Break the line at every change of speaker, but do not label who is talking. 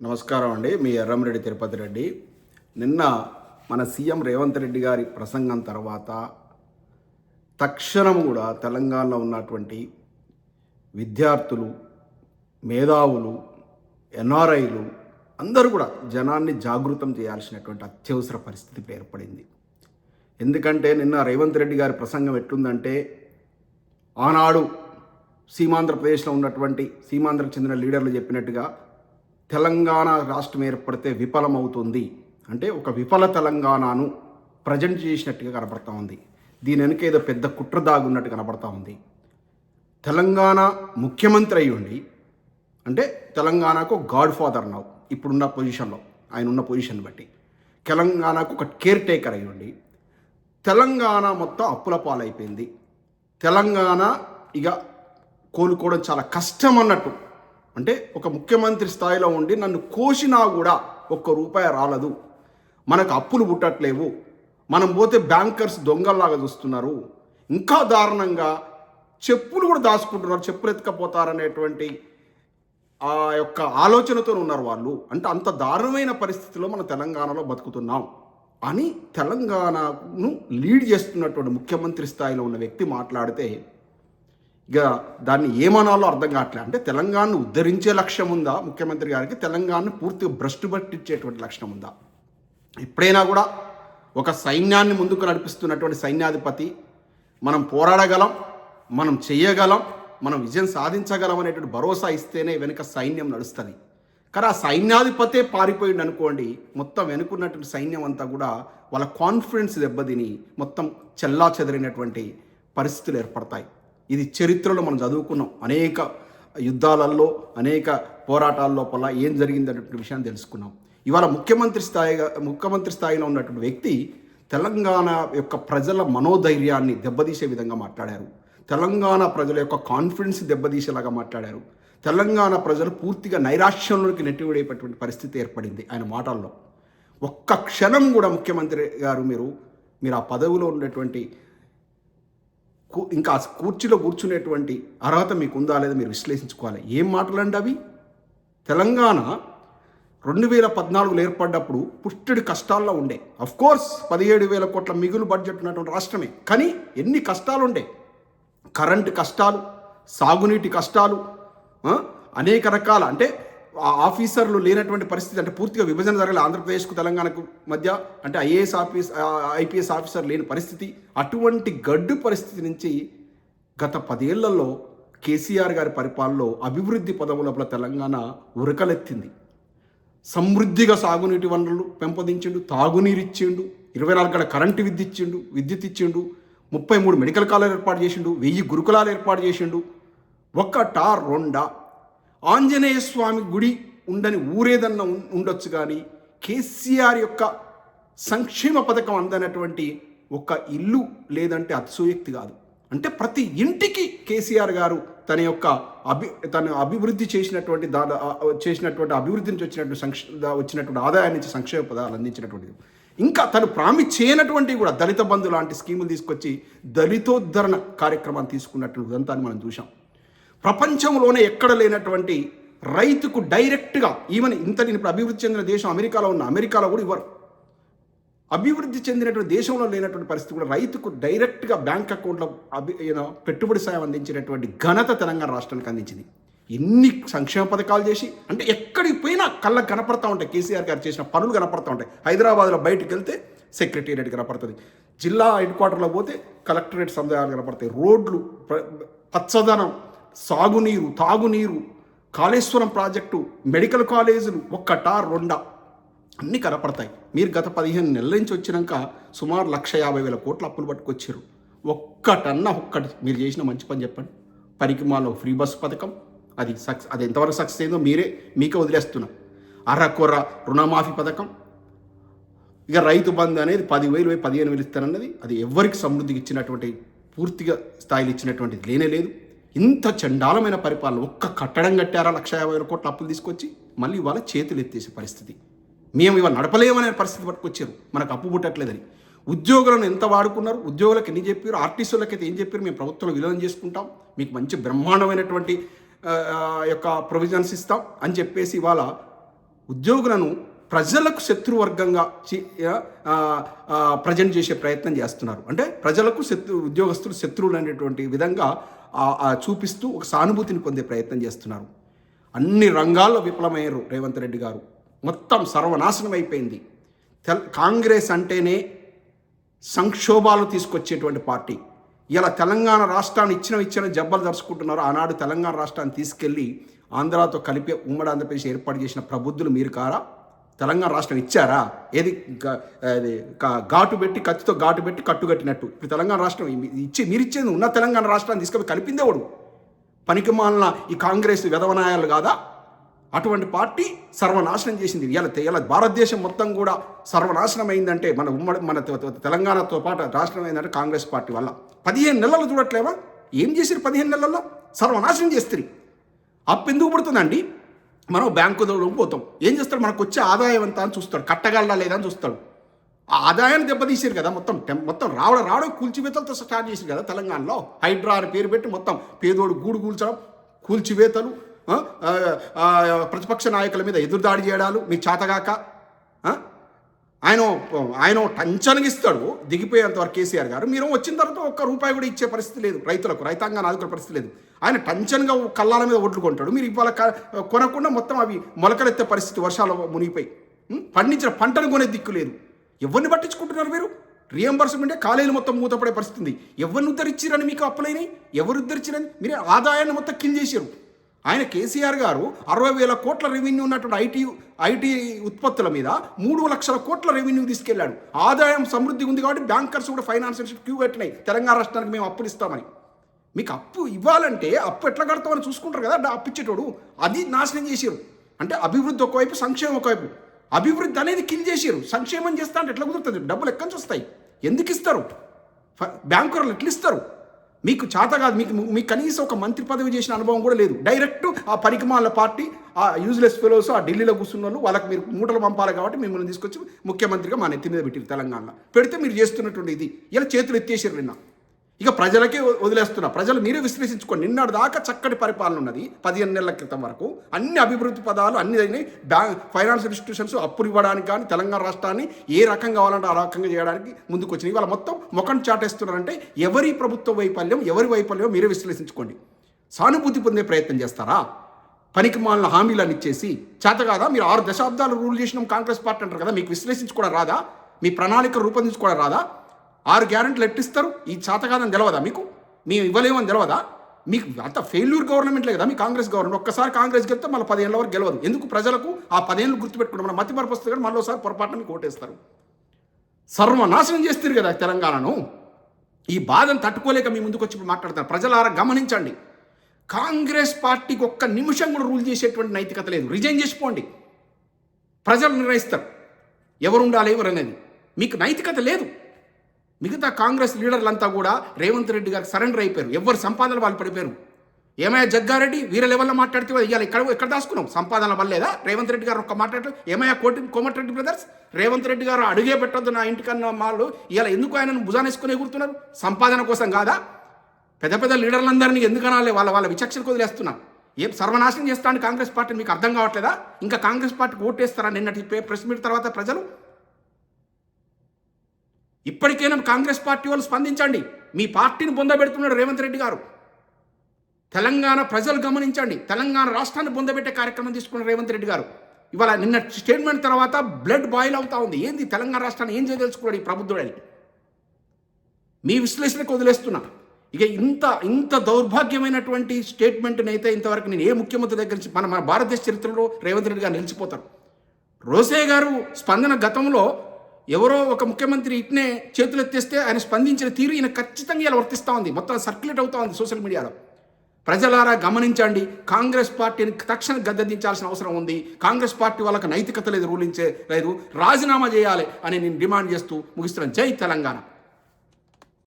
నమస్కారం అండి. మీ ఎర్రంరెడ్డి తిరుపతి రెడ్డి. నిన్న మన సీఎం రేవంత్ రెడ్డి గారి ప్రసంగం తర్వాత తక్షణం కూడా తెలంగాణలో ఉన్నటువంటి విద్యార్థులు మేధావులు ఎన్ఆర్ఐలు అందరూ కూడా జనాన్ని జాగృతం చేయాల్సినటువంటి అత్యవసర పరిస్థితి ఏర్పడింది. ఎందుకంటే నిన్న రేవంత్ రెడ్డి గారి ప్రసంగం ఎట్లుందంటే ఆనాడు సీమాంధ్రప్రదేశ్లో ఉన్నటువంటి సీమాంధ్రకు చెందిన లీడర్లు చెప్పినట్టుగా తెలంగాణ రాష్ట్రం ఏర్పడితే విఫలమవుతుంది. అంటే ఒక విఫల తెలంగాణను ప్రజెంట్ చేసినట్టుగా కనపడతా ఉంది. దీని వెనుక ఏదో పెద్ద కుట్ర దాగున్నట్టు కనపడతా ఉంది. తెలంగాణ ముఖ్యమంత్రి అయ్యుండి అంటే తెలంగాణకు గాడ్ ఫాదర్ నావు ఇప్పుడున్న పొజిషన్లో ఆయన ఉన్న పొజిషన్ బట్టి. తెలంగాణకు ఒక కేర్ టేకర్ అయ్యండి తెలంగాణ మొత్తం అప్పుల పాలైపోయింది. తెలంగాణ ఇక కోలుకోవడం చాలా కష్టం అన్నట్టు అంటే ఒక ముఖ్యమంత్రి స్థాయిలో ఉండి నన్ను కోసినా కూడా ఒక్క రూపాయి రాలదు. మనకు అప్పులు పుట్టట్లేవు. మనం పోతే బ్యాంకర్స్ దొంగల్లాగా చూస్తున్నారు. ఇంకా దారుణంగా చెప్పులు కూడా దాచుకుంటున్నారు చెప్పులు ఎత్తుకపోతారనేటువంటి ఆ యొక్క ఆలోచనతో ఉన్నారు వాళ్ళు. అంటే అంత దారుణమైన పరిస్థితిలో మన తెలంగాణలో బతుకుతున్నాం. అని తెలంగాణను లీడ్ చేస్తున్నటువంటి ముఖ్యమంత్రి స్థాయిలో ఉన్న వ్యక్తి మాట్లాడితే ఇక దాన్ని ఏమనాలో అర్థం కావట్లే. అంటే తెలంగాణను ఉద్ధరించే లక్ష్యం ఉందా? ముఖ్యమంత్రి గారికి తెలంగాణను పూర్తిగా భ్రష్టు పట్టించేటువంటి లక్ష్యం ఉందా? ఎప్పుడైనా కూడా ఒక సైన్యాన్ని ముందుకు నడిపిస్తున్నటువంటి సైన్యాధిపతి మనం పోరాడగలం మనం చేయగలం మనం విజయం సాధించగలం అనేటువంటి భరోసా ఇస్తేనే వెనుక సైన్యం నడుస్తుంది. కానీ ఆ సైన్యాధిపతే పారిపోయింది అనుకోండి మొత్తం వెనుకున్నటువంటి సైన్యం అంతా కూడా వాళ్ళ కాన్ఫిడెన్స్ దెబ్బతిని మొత్తం చెల్లా చెదిరినటువంటి పరిస్థితులు ఏర్పడతాయి. ఇది చరిత్రలో మనం చదువుకున్నాం. అనేక యుద్ధాలలో అనేక పోరాటాల లోపల ఏం అన్నటువంటి విషయాన్ని తెలుసుకున్నాం. ఇవాళ ముఖ్యమంత్రి స్థాయిగా ముఖ్యమంత్రి స్థాయిలో ఉన్నటువంటి వ్యక్తి తెలంగాణ యొక్క ప్రజల మనోధైర్యాన్ని దెబ్బతీసే విధంగా మాట్లాడారు. తెలంగాణ ప్రజల యొక్క కాన్ఫిడెన్స్ దెబ్బతీసేలాగా మాట్లాడారు. తెలంగాణ ప్రజలు పూర్తిగా నైరాశ్యంలోకి నెట్టివేయటువంటి పరిస్థితి ఏర్పడింది ఆయన మాటల్లో. ఒక్క క్షణం కూడా ముఖ్యమంత్రి గారు మీరు మీరు ఆ పదవిలో ఉన్నటువంటి ఇంకా కూర్చీలో కూర్చునేటువంటి అర్హత మీకు ఉందా లేదా మీరు విశ్లేషించుకోవాలి. ఏం మాటలండి అవి? తెలంగాణ రెండు వేల పద్నాలుగులో ఏర్పడ్డప్పుడు పుష్టిడి కష్టాల్లో ఉండే. కోర్స్ పదిహేడు వేల కోట్ల మిగులు బడ్జెట్ ఉన్నటువంటి రాష్ట్రమే. కానీ ఎన్ని కష్టాలు ఉండే కరెంటు కష్టాలు సాగునీటి కష్టాలు అనేక రకాల అంటే ఆఫీసర్లు లేనటువంటి పరిస్థితి అంటే పూర్తిగా విభజన జరగలేదు ఆంధ్రప్రదేశ్కు తెలంగాణకు మధ్య అంటే ఐఏఎస్ ఆఫీస్ ఐపీఎస్ ఆఫీసర్ లేని పరిస్థితి. అటువంటి గడ్డు పరిస్థితి నుంచి గత పదేళ్ళలో కేసీఆర్ గారి పరిపాలనలో అభివృద్ధి పదవుల తెలంగాణ ఉరకలెత్తింది. సమృద్ధిగా సాగునీటి వనరులు పెంపొందించిండు తాగునీరు ఇచ్చిండు ఇరవై నాలుగు గంటల కరెంటు విద్యుత్ ఇచ్చిండు విద్యుత్ ఇచ్చిండు ముప్పై మూడు మెడికల్ కాలేజ్ ఏర్పాటు చేసిండు వెయ్యి గురుకులాలు ఏర్పాటు చేసిండు. ఒక్కటా రెండా ఆంజనేయ స్వామి గుడి ఉండని ఊరేదన్నా ఉం- ఉండొచ్చు కానీ కేసీఆర్ యొక్క సంక్షేమ పథకం అందనటువంటి ఒక ఇల్లు లేదంటే అతిశోయక్తి కాదు. అంటే ప్రతి ఇంటికి కేసీఆర్ గారు తన యొక్క అభి తను అభివృద్ధి చేసినటువంటి దా చేసినటువంటి అభివృద్ధి నుంచి వచ్చినటువంటి సంక్ష వచ్చినటువంటి ఆదాయం నుంచి సంక్షేమ పదాలు అందించినటువంటిది. ఇంకా తను ప్రామిస్ చేయనటువంటివి కూడా దళిత బంధు లాంటి స్కీములు తీసుకొచ్చి దళితోద్ధరణ కార్యక్రమాన్ని తీసుకున్నటువంటి ఉదంతాన్ని మనం చూసాం ప్రపంచంలోనే ఎక్కడ లేనటువంటి రైతుకు డైరెక్ట్గా ఈవెన్ ఇంత నేను ఇప్పుడు అభివృద్ధి చెందిన దేశం అమెరికాలో ఉన్న అమెరికాలో కూడా ఇవ్వరు. అభివృద్ధి చెందినటువంటి దేశంలో లేనటువంటి పరిస్థితి కూడా రైతుకు డైరెక్ట్గా బ్యాంక్ అకౌంట్లో అభి పెట్టుబడి సాయం అందించినటువంటి ఘనత తెలంగాణ రాష్ట్రానికి అందించింది. ఎన్ని సంక్షేమ పథకాలు చేసి అంటే ఎక్కడికి పోయినా కళ్ళకు కనపడతా ఉంటాయి. కేసీఆర్ గారు చేసిన పనులు కనపడతా ఉంటాయి. హైదరాబాద్లో బయటకు వెళ్తే సెక్రటేరియట్ కనపడుతుంది. జిల్లా హెడ్ క్వార్టర్లో పోతే కలెక్టరేట్ సముదాయాలు కనపడతాయి. రోడ్లు పచ్చదనం సాగునీరు తాగునీరు కాళేశ్వరం ప్రాజెక్టు మెడికల్ కాలేజీలు ఒక్కటా రెండా? అన్నీ కనపడతాయి. మీరు గత పదిహేను నెలల నుంచి వచ్చినాక సుమారు లక్ష యాభై వేల కోట్ల అప్పులు పట్టుకొచ్చారు. ఒక్కటన్నా ఒక్కటి మీరు చేసిన మంచి పని చెప్పండి. పరికిమాలో ఫ్రీ బస్ పథకం అది సక్సెస్ అది ఎంతవరకు సక్సెస్ అయిందో మీరే మీకే వదిలేస్తున్నా. అర్రకొర్ర రుణమాఫీ పథకం ఇక రైతు బంధు అనేది పదివేలు పదిహేను వేలు ఇస్తానన్నది అది ఎవరికి సమృద్ధికి ఇచ్చినటువంటి పూర్తిగా స్థాయిలో ఇచ్చినటువంటిది లేనే లేదు. ఇంత చండాలమైన పరిపాలన ఒక్క కట్టడం కట్టారా లక్ష యాభై వేల కోట్ల అప్పులు తీసుకొచ్చి? మళ్ళీ ఇవాళ చేతులు ఎత్తేసే పరిస్థితి. మేము ఇవాళ నడపలేమనే పరిస్థితి పట్టుకొచ్చారు. మనకు అప్పు పుట్టట్లేదని. ఉద్యోగులను ఎంత వాడుకున్నారు? ఉద్యోగులకు ఎన్ని చెప్పారు? ఆర్టీసీలకు అయితే ఏం చెప్పారు? మేము ప్రభుత్వం విలీనం చేసుకుంటాం. మీకు మంచి బ్రహ్మాండమైనటువంటి యొక్క ప్రొవిజన్స్ ఇస్తాం అని చెప్పేసి ఇవాళ ఉద్యోగులను ప్రజలకు శత్రువర్గంగా ప్రజెంట్ చేసే ప్రయత్నం చేస్తున్నారు. అంటే ప్రజలకు శత్రు ఉద్యోగస్తులు శత్రువులు అనేటువంటి విధంగా చూపిస్తూ ఒక సానుభూతిని పొందే ప్రయత్నం చేస్తున్నారు. అన్ని రంగాల్లో విఫలమయ్యారు రేవంత్ రెడ్డి గారు. మొత్తం సర్వనాశనం అయిపోయింది. తెల్ కాంగ్రెస్ అంటేనే సంక్షోభాలు తీసుకొచ్చేటువంటి పార్టీ. ఇలా తెలంగాణ రాష్ట్రాన్ని ఇచ్చిన ఇచ్చిన జబ్బలు దర్చుకుంటున్నారు ఆనాడు తెలంగాణ రాష్ట్రాన్ని తీసుకెళ్ళి ఆంధ్రాతో కలిపి ఉమ్మడి ఆంధ్రప్రదేశ్ ఏర్పాటు చేసిన ప్రబుద్ధులు మీరు కారా? తెలంగాణ రాష్ట్రం ఇచ్చారా? ఏది అది ఘాటు పెట్టి కత్తితో ఘాటు పెట్టి కట్టుకట్టినట్టు. ఇప్పుడు తెలంగాణ రాష్ట్రం ఇచ్చి మీరు ఇచ్చేది ఉన్న తెలంగాణ రాష్ట్రాన్ని తీసుకొని కలిపిందేవాడు పనికిమాలిన ఈ కాంగ్రెస్ విధవనాయాలు కాదా? అటువంటి పార్టీ సర్వనాశనం చేసింది. ఇలా ఇలా భారతదేశం మొత్తం కూడా సర్వనాశనం అయిందంటే మన ఉమ్మడి మన తెలంగాణతో పాటు రాష్ట్రం అయిందంటే కాంగ్రెస్ పార్టీ వల్ల. పదిహేను నెలలు చూడట్లేవా? ఏం చేశారు పదిహేను నెలల్లో? సర్వనాశనం చేస్తారు అప్పు ఎందుకు పడుతుందండి? మనం బ్యాంకు పోతాం. ఏం చేస్తాడు? మనకు వచ్చే ఆదాయం ఎంత అని చూస్తాడు. కట్టగలడా లేదా అని చూస్తాడు. ఆ ఆదాయాన్ని దెబ్బతీసారు కదా మొత్తం. మొత్తం రావడం రావడం కూల్చివేతలతో స్టార్ట్ చేశారు కదా తెలంగాణలో. హైడ్రా అని పేరు పెట్టి మొత్తం పేదోడు గూడు కూల్చడం కూల్చివేతలు ప్రతిపక్ష నాయకుల మీద ఎదురుదాడి చేయడాలు మీ చేతగాక ఆయన ఆయన టంచనగా ఇస్తాడు. దిగిపోయేంత కేసీఆర్ గారు. మీరు వచ్చిన తర్వాత ఒక్క రూపాయి కూడా ఇచ్చే పరిస్థితి లేదు రైతులకు రైతాంగాన్ని ఆదుకునే పరిస్థితి లేదు. ఆయన టంచన్గా కళ్ళాల మీద ఒడ్లు కొంటాడు. మీరు ఇవాళ కొనకుండా మొత్తం అవి మొలకలెత్తే పరిస్థితి వర్షాలు మునిగిపోయి. పండించిన పంటను కొనే దిక్కు లేదు. ఎవరిని పట్టించుకుంటున్నారు మీరు? రియంబర్స్మెంటే కాలేజీలు మొత్తం మూతపడే పరిస్థితి ఉంది. ఎవరిని ఉద్ధరించారని మీకు అప్పులైనాయి ఎవరు ఉద్ధరించారని మీరు ఆదాయాన్ని మొత్తం కిల్ చేశారు ఆయన కేసీఆర్ గారు అరవై వేల కోట్ల రెవెన్యూ ఉన్నటువంటి ఐటీ ఐటీ ఉత్పత్తుల మీద మూడు లక్షల కోట్ల రెవెన్యూ తీసుకెళ్ళాడు ఆదాయం సమృద్ధి ఉంది కాబట్టి బ్యాంకర్స్ కూడా ఫైనాన్షియల్ క్యూ పెట్టినాయి. తెలంగాణ రాష్ట్రానికి మేము అప్పులు ఇస్తామని. మీకు అప్పు ఇవ్వాలంటే అప్పు ఎట్లా కడతామని చూసుకుంటారు కదా అంటే అప్పు ఇచ్చేటోడు అది నాశనం చేసారు అంటే అభివృద్ధి ఒకవైపు సంక్షేమం ఒకవైపు. అభివృద్ధి అనేది కిల్ చేసారు సంక్షేమం చేస్తా అంటే ఎట్లా కుదురుతుంది? డబ్బులు ఎక్కడి నుంచి వస్తాయి? ఎందుకు ఇస్తారు? బ్యాంకర్లు ఎట్లా ఇస్తారు? మీకు చేత కాదు. మీకు మీకు కనీసం ఒక మంత్రి పదవి చేసిన అనుభవం కూడా లేదు. డైరెక్ట్ ఆ పరికమాల పార్టీ ఆ యూజ్లెస్ ఫెలోస్ ఆ ఢిల్లీలో కూర్చున్న వాళ్ళు వాళ్ళకి మీరు మూటలు పంపాలి కాబట్టి మిమ్మల్ని తీసుకొచ్చి ముఖ్యమంత్రిగా మా నెత్తి మీద పెట్టారు తెలంగాణలో. పెడితే మీరు చేస్తున్నటువంటి ఇది. ఇలా చేతులు ఎత్తేసారు నిన్న. ఇక ప్రజలకే వదిలేస్తున్నా. ప్రజలు మీరే విశ్లేషించుకోండి. నిన్నటి దాకా చక్కటి పరిపాలన ఉన్నది. పదిహేను నెలల క్రితం వరకు. అన్ని అభివృద్ధి పదాలు అన్ని అయినాయి. బ్యాంక్ ఫైనాన్స్ ఇన్స్టిట్యూషన్స్ అప్పులు ఇవ్వడానికి కానీ తెలంగాణ రాష్ట్రాన్ని ఏ రకంగా కావాలంటే ఆ రకంగా చేయడానికి ముందుకు వచ్చినాయి ఇవాళ మొత్తం ముఖం చాటేస్తున్నారంటే ఎవరి ప్రభుత్వ వైఫల్యం ఎవరి వైఫల్యం మీరే విశ్లేషించుకోండి. సానుభూతి పొందే ప్రయత్నం చేస్తారా? పనికి మాలిన హామీలను ఇచ్చేసి చేత కాదా? మీరు ఆరు దశాబ్దాలు రూల్ చేసినాం కాంగ్రెస్ పార్టీ అంటారు కదా మీకు విశ్లేషించుకోవడం రాదా? మీ ప్రణాళిక రూపొందించుకోవడం రాదా? ఆరు గ్యారెంట్లు ఎట్టిస్తారు? ఈ చేత కాదని తెలవదా మీకు? మేము ఇవ్వలేమని తెలవదా? మీకు అంత ఫెయిల్యూర్ గవర్నమెంట్లే కదా మీ కాంగ్రెస్ గవర్నమెంట్ ఒక్కసారి కాంగ్రెస్ గెలిస్తే మళ్ళీ పదేళ్ళ వరకు గెలవదు. ఎందుకు ప్రజలకు ఆ పదేళ్ళు గుర్తుపెట్టుకుంటాం మన మతి మరపు వస్తుంది కానీ మళ్ళీ ఒకసారి పొరపాటున మీకు ఓటేస్తారు. సర్వనాశనం చేస్తారు కదా తెలంగాణను. ఈ బాధను తట్టుకోలేక మీ ముందుకు వచ్చి ఇప్పుడు మాట్లాడతారు ప్రజలారా గమనించండి. కాంగ్రెస్ పార్టీకి ఒక్క నిమిషం కూడా రూల్ చేసేటువంటి నైతికత లేదు. రిజైన్ చేసిపోండి. ప్రజలు నిర్ణయిస్తారు. ఎవరు ఉండాలి ఎవరు అనేది. మీకు నైతికత లేదు. మిగతా కాంగ్రెస్ లీడర్లంతా కూడా రేవంత్ రెడ్డి గారికి సరెండర్ అయిపోయారు. ఎవరు సంపాదన వాళ్ళు పడిపోయారు? ఏమయ్యా జగ్గారెడ్డి వీర లెవెల్లో మాట్లాడితే ఇవాళ ఇక్కడ ఎక్కడ దాచుకున్నాం సంపాదన వల్లేదా? రేవంత్ రెడ్డి గారు ఒక్క మాట్లాడలేదు ఏమయ్యా కోటి కోమటిరెడ్డి బ్రదర్స్? రేవంత్ రెడ్డి గారు అడుగే పెట్టొద్దు నా ఇంటికన్నా వాళ్ళు ఇవాళ ఎందుకు ఆయనను భుజానేసుకునే కూర్తున్నారు సంపాదన కోసం కాదా? పెద్ద పెద్ద లీడర్లందరినీ ఎందుకు అనాలి? వాళ్ళ వాళ్ళ విచక్షణ వదిలేస్తున్నా. ఏం సర్వనాశనం చేస్తాను కాంగ్రెస్ పార్టీ మీకు అర్థం కావట్లేదా? ఇంకా కాంగ్రెస్ పార్టీకి ఓటేస్తారా? నిన్నటి ప్రెస్ మీట్ తర్వాత ప్రజలు ఇప్పటికైనా కాంగ్రెస్ పార్టీ వాళ్ళు స్పందించండి. మీ పార్టీని పొందబెడుతున్నాడు రేవంత్ రెడ్డి గారు. తెలంగాణ ప్రజలు గమనించండి. తెలంగాణ రాష్ట్రాన్ని పొందబెట్టే కార్యక్రమం తీసుకున్న రేవంత్ రెడ్డి గారు. ఇవాళ నిన్న స్టేట్మెంట్ తర్వాత బ్లడ్ బాయిల్ అవుతా ఉంది. ఏంది తెలంగాణ రాష్ట్రాన్ని ఏం చేయదలుచుకున్నాడు ఈ ప్రభుత్వుడని మీ విశ్లేషణకు వదిలేస్తున్నా. ఇక ఇంత ఇంత దౌర్భాగ్యమైనటువంటి స్టేట్మెంట్ని అయితే ఇంతవరకు నేను ఏ ముఖ్యమంత్రి దగ్గర నుంచి మన మన భారతదేశ చరిత్రలో రేవంత్ రెడ్డి గారు నిలిచిపోతారు. రోసే గారు స్పందన గతంలో ఎవరో ఒక ముఖ్యమంత్రి ఇట్నే చేతులు ఎత్తేస్తే ఆయన స్పందించిన తీరు ఈయన ఖచ్చితంగా ఇలా వర్తిస్తూ ఉంది. మొత్తం సర్క్యులేట్ అవుతా ఉంది సోషల్ మీడియాలో. ప్రజలారా గమనించండి. కాంగ్రెస్ పార్టీని తక్షణ గద్దెదించాల్సిన అవసరం ఉంది. కాంగ్రెస్ పార్టీ వాళ్ళకి నైతికత లేదు రూలించే లేదు రాజీనామా చేయాలి అని నేను డిమాండ్ చేస్తూ ముగిస్తున్నాను. జై తెలంగాణ.